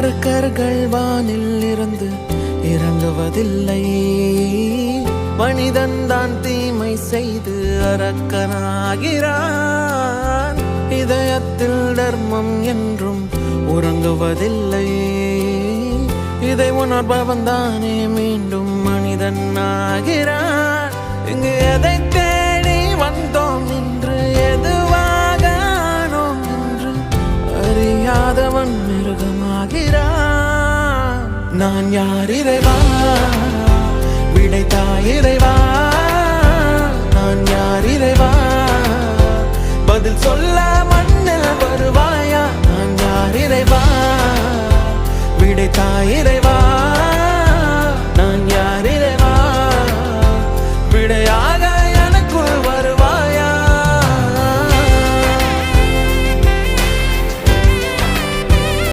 அரக்கர்கள் வானில் இருந்து இறங்குவதில்லை. மனிதன் தான் தீமை செய்து அரக்கனாகிறான். இதயத்தில் தர்மம் என்றும் உறங்குவதில்லை. இதை உணர்பவன் தானே மீண்டும் மனிதன் ஆகிறான். இங்கே அறியாதவன் மிருகமாகிறான். நான் யார் இறைவா? விடைத்தா இறைவா? நான் யார் இறைவா? பதில் சொல்ல மண்ணில் வருவாயா? நான் யார் இறைவா? விடைத்தா இறைவா?